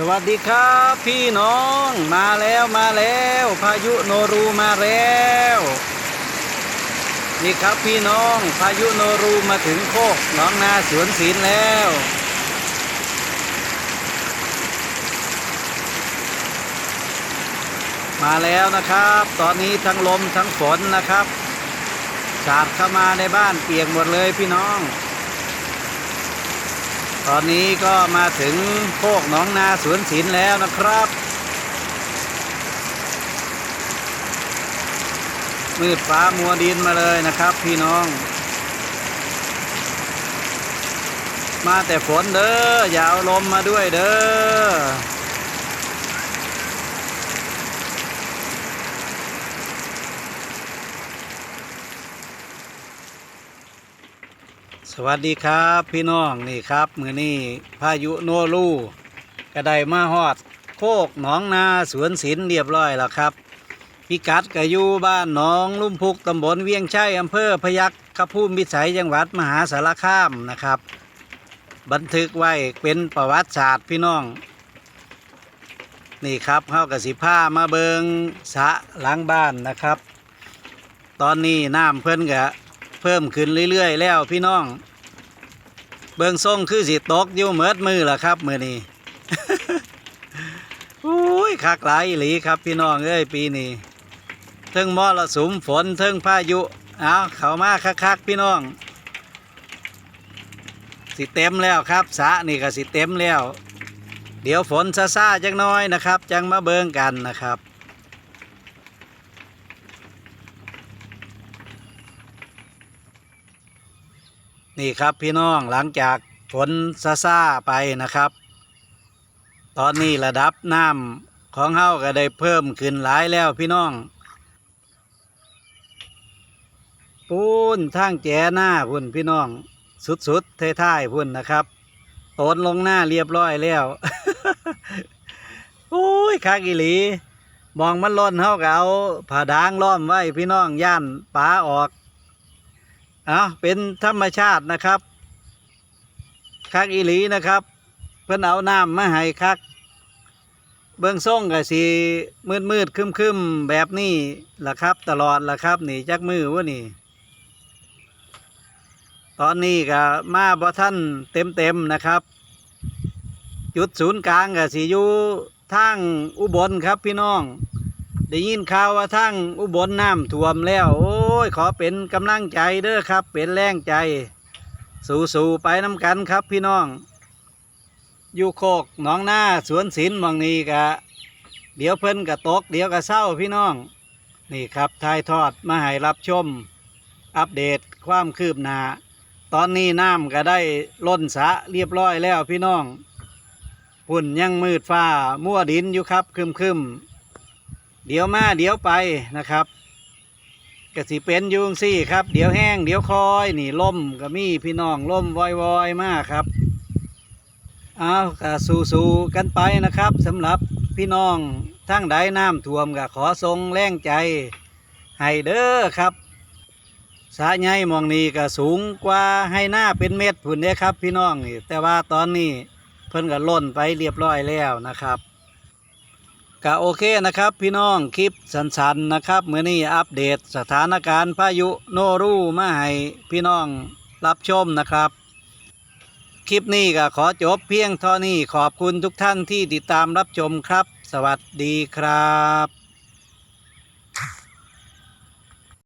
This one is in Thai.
สวัสดีครับพี่น้องมาแล้วมาแล้ว พายุโนรูมาแล้ว นี่ครับพี่น้องพายุโนรูมาถึงโคกหนองนาสวนศิลแล้ว มาแล้วนะครับ ตอนนี้ทั้งลมทั้งฝนนะครับ สาดเข้ามาในบ้านเปียกหมดเลยพี่น้อง ตอนนี้ก็มาถึงโคกหนองนาสวนศิลแล้วนะครับ มืดฟ้ามัวดินมาเลยนะครับ พี่น้อง มาแต่ฝนเด้ออย่าเอาลมมาด้วยเด้อ สวัสดีครับพี่น้องนี่ครับมือนี้พายุโนรูกระไดมาฮอด โคกหนองนาสวนศิลเรียบร้อยแล้วครับ พิกัดก็อยู่บ้านหนองลุ่มพุกตำบลเวียงชัยอำเภอพยัคฆ์ขภูมิวิสัยจังหวัดมหาสารคามนะครับ บันทึกไว้เป็นประวัติศาสตร์พี่น้อง นี่ครับเข้ากับสิผ้ามาเบิงสะล้างบ้านนะครับ ตอนนี้น้ำเพิ่นก็ เพิ่มขึ้นเรื่อย ๆ แล้วพี่น้อง เบิงส่งคือสิตกอยู่เมิดมือล่ะครับมือนี้อุ้ยคักหลายหลีครับพี่น้องเอ้ยปีนี้เทิงมอรสุมฝนเทิงพายุเอาเขามาคักๆพี่น้อง สิเต็มแล้วครับสะนี่ก็สิเต็มแล้ว เดี๋ยวฝนซาซาจังน้อยนะครับ จังมาเบิงกันนะครับ นี่ครับพี่น้องหลังจากฝนซาซาไปนะครับ ตอนนี้ระดับน้ำของเฮาก็ได้เพิ่มขึ้นหลายแล้วพี่น้อง ปูนทางแจหน้าพุ่นพี่น้อง สุดๆเท้ายๆพุ่นนะครับโตนลงหน้าเรียบร้อยแล้วโอ้ยคักอีหลีมองมันล้นเฮาก็เอาผ้าดางล้อมไว้พี่น้องย่านปลาออก เอาเป็นธรรมชาตินะครับคักอีหลีนะครับ เพิ่นเอาน้ำมาให้คัก เบื้องส่งก็สีมืดมืดๆคึมคึมๆแบบนี้ล่ะครับ ตลอดล่ะครับนี่จักมือวะนี่ ตอนนี้ก็มาบ่ท่านเต็มเต็มๆนะครับ จุดศูนย์กลางก็สิอยู่ทางอุบลครับพี่น้อง ได้ยินข่าวว่าทางอุบลน้ำท่วมแล้ว โอ้ย ขอเป็นกำลังใจเด้อครับ เป็นแรงใจ สู้ๆไปน้ำกันครับพี่น้อง อยู่โคกหนองหน้าสวนศิลป์มองนี้กะ เดี๋ยวเพิ่นกะตก เดี๋ยวกะเศร้าพี่น้อง นี่ครับทายทอดมาให้รับชม อัปเดตความคืบหน้าตอนนี้น้ำก็ได้ล้นสะเรียบร้อยแล้วพี่น้องหุ่นยังมืดฟ้ามั่วดินอยู่ครับคึมคึม เดี๋ยวมาเดี๋ยวไปนะครับกสิเป็นยุงซี่ครับ เดี๋ยวแห้งเดี๋ยวคอยนี่ล่มก็มีพี่น้องล่มวอยวอยๆมากครับเอาก็สู้ๆกันไปนะครับสำหรับพี่น้องทั้งใดน้ำท่วมก็ขอทรงแรงใจให้เด้อครับสาใหญ่มองนี้ก็สูงกว่าให้หน้าเป็นเม็ดพุ่นเด้ครับ พี่น้องนี่แต่ว่าตอนนี้เพิ่นก็ล่นไปเรียบร้อยแล้วนะครับ ก็โอเคนะครับ พี่น้องคลิปสั้นๆนะครับเมื่อนี้อัปเดตสถานการณ์พายุโนรูมาให้พี่น้องรับชมนะครับ คลิปนี้ก็ขอจบเพียงเท่านี้ขอบคุณทุกท่านที่ติดตามรับชมครับ สวัสดีครับ